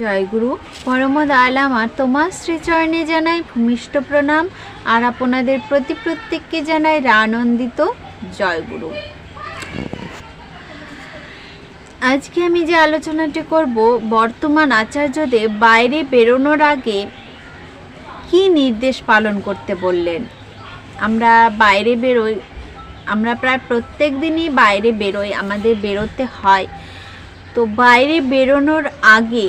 জয়গুরু পরম আমার তোমার শ্রীচরণে জানাই ভূমিষ্ঠ প্রণাম, আর আপনাদের প্রতি প্রত্যেককে জানাই আনন্দিত জয়গুরু। আজকে আমি যে আলোচনাটি করব, বর্তমান আচার্যদের বাইরে বেরোনোর আগে কি নির্দেশ পালন করতে বললেন? আমরা বাইরে বেরোই, আমরা প্রায় প্রত্যেক দিনই বাইরে বেরোই, আমাদের বেরোতে হয়। তো বাইরে বেরোনোর আগে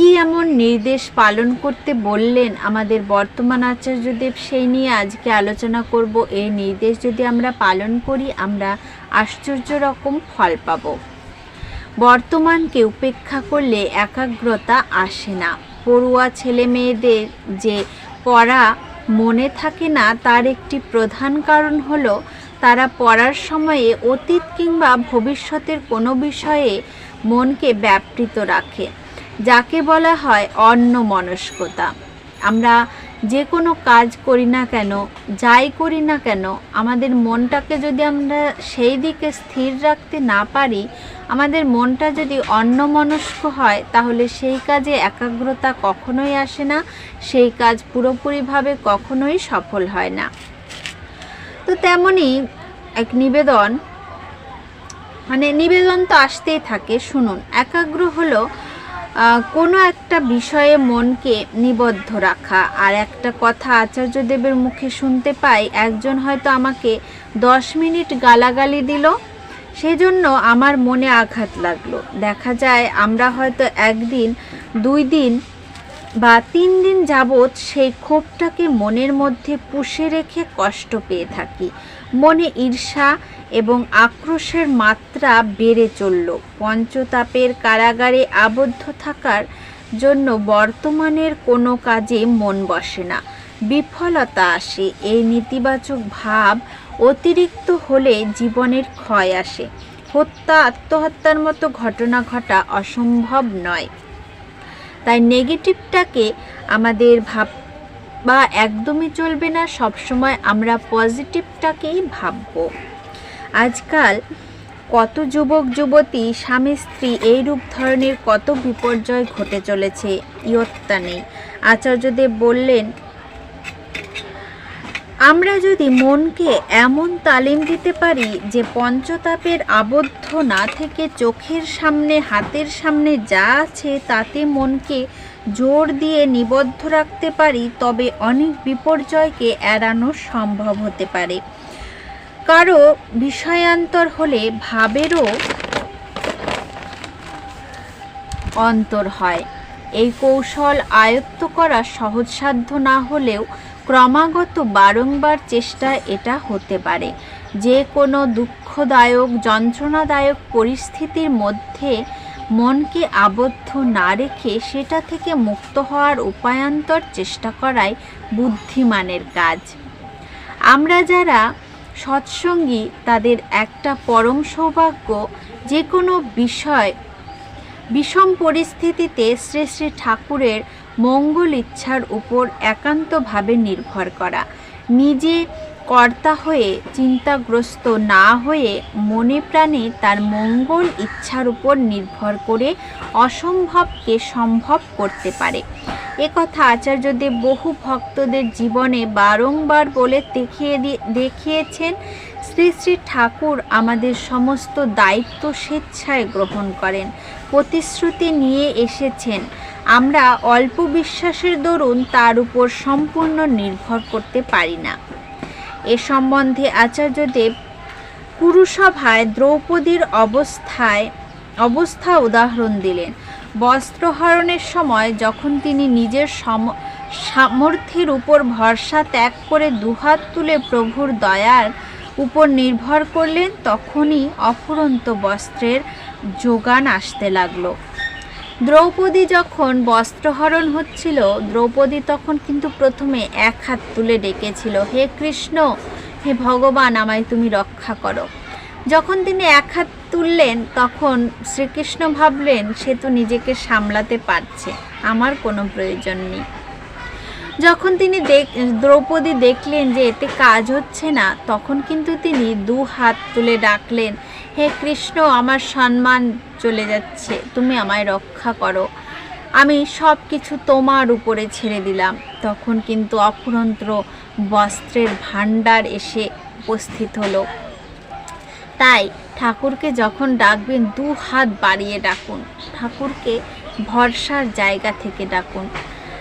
কি এমন নির্দেশ পালন করতে বললেন আমাদের বর্তমান আচার্যদেব সেই নিয়ে আজকে আলোচনা করব। এই নির্দেশ যদি আমরা পালন করি, আমরা আশ্চর্য রকম ফল পাব। বর্তমানকে উপেক্ষা করলে একাগ্রতা আসে না। পড়ুয়া ছেলে মেয়েদের যে পড়া মনে থাকে না, তার একটি প্রধান কারণ হলো তারা পড়ার সময়ে অতীত কিংবা ভবিষ্যতের কোনো বিষয়ে মনকে ব্যাপৃত রাখে। যাকে বলা হয় অন্য মনস্কতা আমরা যে কোনো কাজ করি না কেন, যাই করি না কেন, আমাদের মনটাকে যদি আমরা সেই দিকে স্থির রাখতে না পারি, আমাদের মনটা যদি অন্যমনস্ক হয়, তাহলে সেই কাজে একাগ্রতা কখনোই আসে না, সেই কাজ পুরোপুরিভাবে কখনোই সফল হয় না। তো তেমনই এক নিবেদন মানে নিবেদন তো আসতেই থাকে। শুনুন, একাগ্র হলো কোনো একটা বিষয়ে মনকে নিবদ্ধ রাখা। আর একটা কথা আচার্যদেবের মুখে শুনতে পাই, একজন হয়তো আমাকে দশ মিনিট গালাগালি দিল, সেজন্য আমার মনে আঘাত লাগল। দেখা যায় আমরা হয়তো একদিন, দুই দিন বা তিন দিন যাবৎ সেই ক্ষোভটাকে মনের মধ্যে পুষে রেখে কষ্ট পেয়ে থাকি। মনে ঈর্ষা এবং আক্রোশের মাত্রা বেড়ে চলল। পঞ্চতাপের কারাগারে আবদ্ধ থাকার জন্য বর্তমানের কোনো কাজে মন বসে না। বিফলতা আসে, এই নেতিবাচক ভাব অতিরিক্ত হলে জীবনের ক্ষয় আসে। হত্যা, আত্মহত্যার মতো ঘটনা ঘটা অসম্ভব নয়। তাই নেগেটিভটাকে আমাদের ভাব বা একদমই চলবে না, সবসময় আমরা পজিটিভটাকেই ভাববো। আজকাল কত যুবক, যুবতী, স্বামী, স্ত্রী এইরূপ ধরনের কত বিপর্যয় ঘটে চলেছে, ইয়ত্তা নেই। আচার্যদেব বললেন, আমরা যদি মনকে এমন তালিম দিতে পারি যে পঞ্চতাপের আবদ্ধ না থেকে চোখের সামনে, হাতের সামনে যা আছে তাতে মনকে জোর দিয়ে নিবদ্ধ রাখতে পারি, তবে অনেক বিপর্যয়কে এড়ানো সম্ভব হতে পারে। কারও বিষয়ান্তর হলে ভাবেরও অন্তর হয়। এই কৌশল আয়ত্ত করা সহজসাধ্য না হলেও ক্রমাগত বারংবার চেষ্টা এটা হতে পারে। যে কোনো দুঃখদায়ক, যন্ত্রণাদায়ক পরিস্থিতির মধ্যে মনকে আবদ্ধ না রেখে সেটা থেকে মুক্ত হওয়ার উপায়ান্তর চেষ্টা করাই বুদ্ধিমানের কাজ। আমরা যারা সৎসঙ্গী তাদের একটা পরম সৌভাগ্য যে কোনো বিষয়, বিষম পরিস্থিতিতে শ্রী শ্রী ঠাকুরের মঙ্গল ইচ্ছার উপর একান্তভাবে নির্ভর করা। নিজে কর্তা হয়ে, চিন্তাগ্রস্ত না হয়ে মনে প্রাণে তার মঙ্গল ইচ্ছার উপর নির্ভর করে অসম্ভবকে সম্ভব করতে পারে। একথা আচার্যদেব বহু ভক্তদের জীবনে বারংবার বলে দেখিয়ে দেখিয়েছেন, শ্রী শ্রী ঠাকুর আমাদের সমস্ত দায়িত্ব স্বেচ্ছায় গ্রহণ করেন, প্রতিশ্রুতি নিয়ে এসেছেন। আমরা অল্প বিশ্বাসের দরুন তার উপর সম্পূর্ণ নির্ভর করতে পারি না। এ সম্বন্ধে আচার্যদেব কুরুসভায় দ্রৌপদীর অবস্থায় অবস্থা উদাহরণ দিলেন। বস্ত্রহরণের সময় যখন তিনি নিজের সম, সামর্থ্যের উপর ভরসা ত্যাগ করে দুহাত তুলে প্রভুর দয়ার উপর নির্ভর করলেন, তখনই অফুরন্ত বস্ত্রের যোগান আসতে লাগল। দ্রৌপদী যখন বস্ত্রহরণ হচ্ছিল, দ্রৌপদী তখন কিন্তু প্রথমে এক হাত তুলে ডেকেছিল, হে কৃষ্ণ, হে ভগবান, আমায় তুমি রক্ষা করো। যখন তিনি এক হাত তুললেন, তখন শ্রীকৃষ্ণ ভাবলেন, সে তো নিজেকে সামলাতে পারছে, আমার কোনো প্রয়োজন নেই। যখন তিনি দ্রৌপদী দেখলেন যে এতে কাজ হচ্ছে না, তখন কিন্তু তিনি দু হাত তুলে ডাকলেন হে কৃষ্ণ, আমার সম্মান চলে যাচ্ছে। তুমি আমায় রক্ষা করো। আমি সব কিছু তোমার উপরে ছেড়ে দিলাম। তখন কিন্তু অফুরন্ত বস্ত্রের ভাণ্ডার এসে উপস্থিত হলো। তাই ঠাকুরকে যখন ডাকবেন, দু হাত বাড়িয়ে ডাকুন। ঠাকুরকে ভরসার জায়গা থেকে ডাকুন।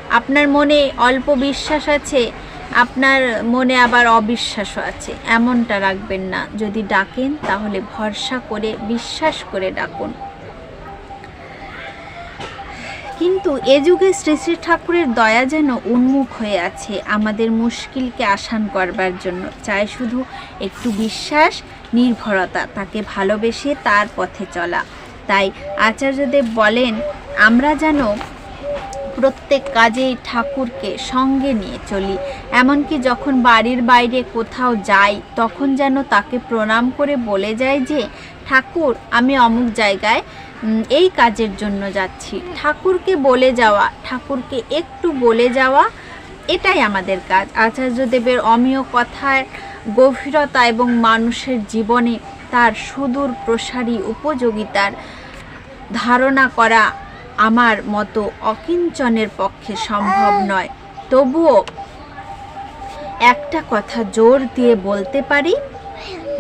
আপনার মনে অল্প বিশ্বাস আছে? আপনার মনে আবার অবিশ্বাসও আছে। এমনটা রাখবেন না। যদি ডাকেন, তাহলে ভরসা করে, বিশ্বাস করে ডাকুন। কিন্তু এ যুগে শ্রী শ্রী ঠাকুরের দয়া যেন উন্মুখ হয়ে আছে, আমাদের মুশকিলকে আসান করবার জন্য। চায় শুধু একটু বিশ্বাস, নির্ভরতা, তাকে ভালোবেসে তার পথে চলা। তাই আচার্যদেব বলেন, আমরা যেন প্রত্যেক কাজেই ঠাকুরকে সঙ্গে নিয়ে চলি। এমনকি যখন বাড়ির বাইরে কোথাও যাই, তখন যেন তাকে প্রণাম করে বলে যায় যে, ঠাকুর, আমি অমুক জায়গায় এই কাজের জন্য যাচ্ছি। ঠাকুরকে বলে যাওয়া, ঠাকুরকে একটু বলে যাওয়া, এটাই আমাদের কাজ। আচার্যদেবের অমীয় কথার গভীরতা এবং মানুষের জীবনে তার সুদূর প্রসারী উপযোগিতার ধারণা করা আমার মতো অকিঞ্চনের পক্ষে সম্ভব নয়। তবুও একটা কথা জোর দিয়ে বলতে পারি,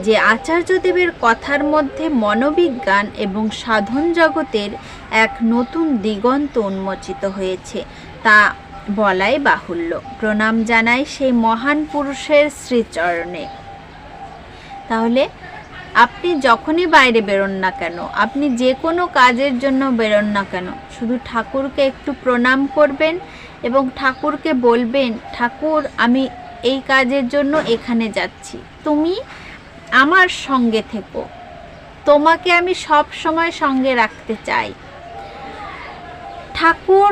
যে আচার্যদেবের কথার মধ্যে মনোবিজ্ঞান এবং সাধন জগতের এক নতুন দিগন্ত উন্মোচিত হয়েছে, তা বলাই বাহুল্য। প্রণাম জানাই সেই মহান পুরুষের শ্রীচরণে। তাহলে আপনি যখনই বাইরে বেরোন না কেন, আপনি যে কোনো কাজের জন্য বেরোন না কেন, শুধু ঠাকুরকে একটু প্রণাম করবেন এবং ঠাকুরকে বলবেন, ঠাকুর, আমি এই কাজের জন্য এখানে যাচ্ছি। তুমি আমার সঙ্গে থেকো। তোমাকে আমি সব সময় সঙ্গে রাখতে চাই। ঠাকুর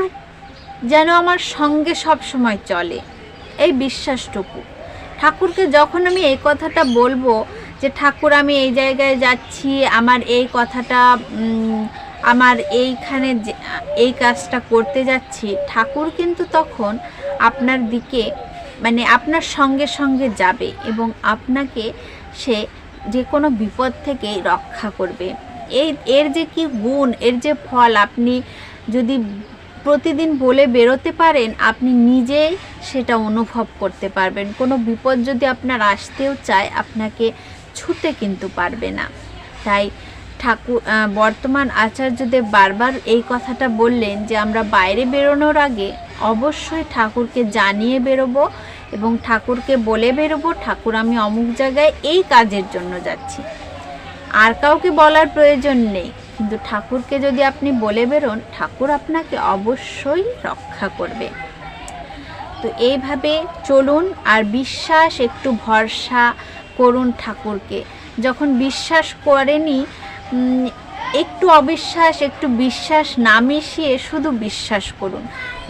যেন আমার সঙ্গে সব সময় চলে। এই বিশ্বাসটুকু। ঠাকুরকে যখন আমি এই কথাটা বলব যে ঠাকুর আমি এই জায়গায় যাচ্ছি, আমার এই কথাটা আমার এইখানে এই কাজটা করতে যাচ্ছি, ঠাকুর কিন্তু তখন আপনার দিকে মানে আপনার সঙ্গে সঙ্গে যাবে এবং আপনাকে সে যে কোনো বিপদ থেকে রক্ষা করবে। এই, এর যে কি গুণ, এর যে ফল, আপনি যদি প্রতিদিন বলে বেরোতে পারেন, আপনি নিজেই সেটা অনুভব করতে পারবেন। কোনো বিপদ যদি আপনার আসতেও চায়, আপনাকে ছুতে কিন্তু পারবে না। তাই ঠাকুর বর্তমান আচার্যদেব বারবার এই কথাটা বললেন যে, আমরা বাইরে বেরোনোর আগে অবশ্যই ঠাকুরকে জানিয়ে বেরোবো এবং ঠাকুরকে বলে বেরোবো, ঠাকুর আমি অমুক জায়গায় এই কাজের জন্য যাচ্ছি। আর কাউকে বলার প্রয়োজন নেই। কিন্তু ঠাকুরকে যদি আপনি বলে বেরোন, ঠাকুর আপনাকে অবশ্যই রক্ষা করবে। তো এইভাবে চলুন, আর বিশ্বাস, একটু ভরসা করুন ঠাকুরকে। যখন বিশ্বাস করেনি একটু অবিশ্বাস, একটু বিশ্বাস না মিশিয়ে শুধু বিশ্বাস করুন।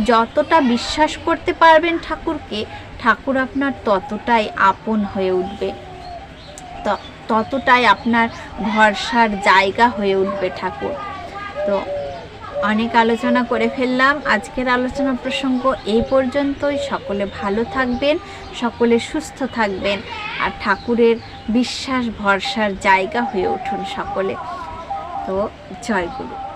যতটা বিশ্বাস করতে পারবেন ঠাকুরকে, ঠাকুর আপনার ততটাই আপন হয়ে উঠবে। ততটাই আপনার ভরসার জায়গা হয়ে উঠবে ঠাকুর। তো অনেক আলোচনা করে ফেললাম। আজকের আলোচনা প্রসঙ্গ এই পর্যন্তই। সকলে ভালো থাকবেন, সকলে সুস্থ থাকবেন, আর ঠাকুরের বিশ্বাস, ভরসার জায়গা হয়ে উঠুন সকলে। তো জয় গুরু।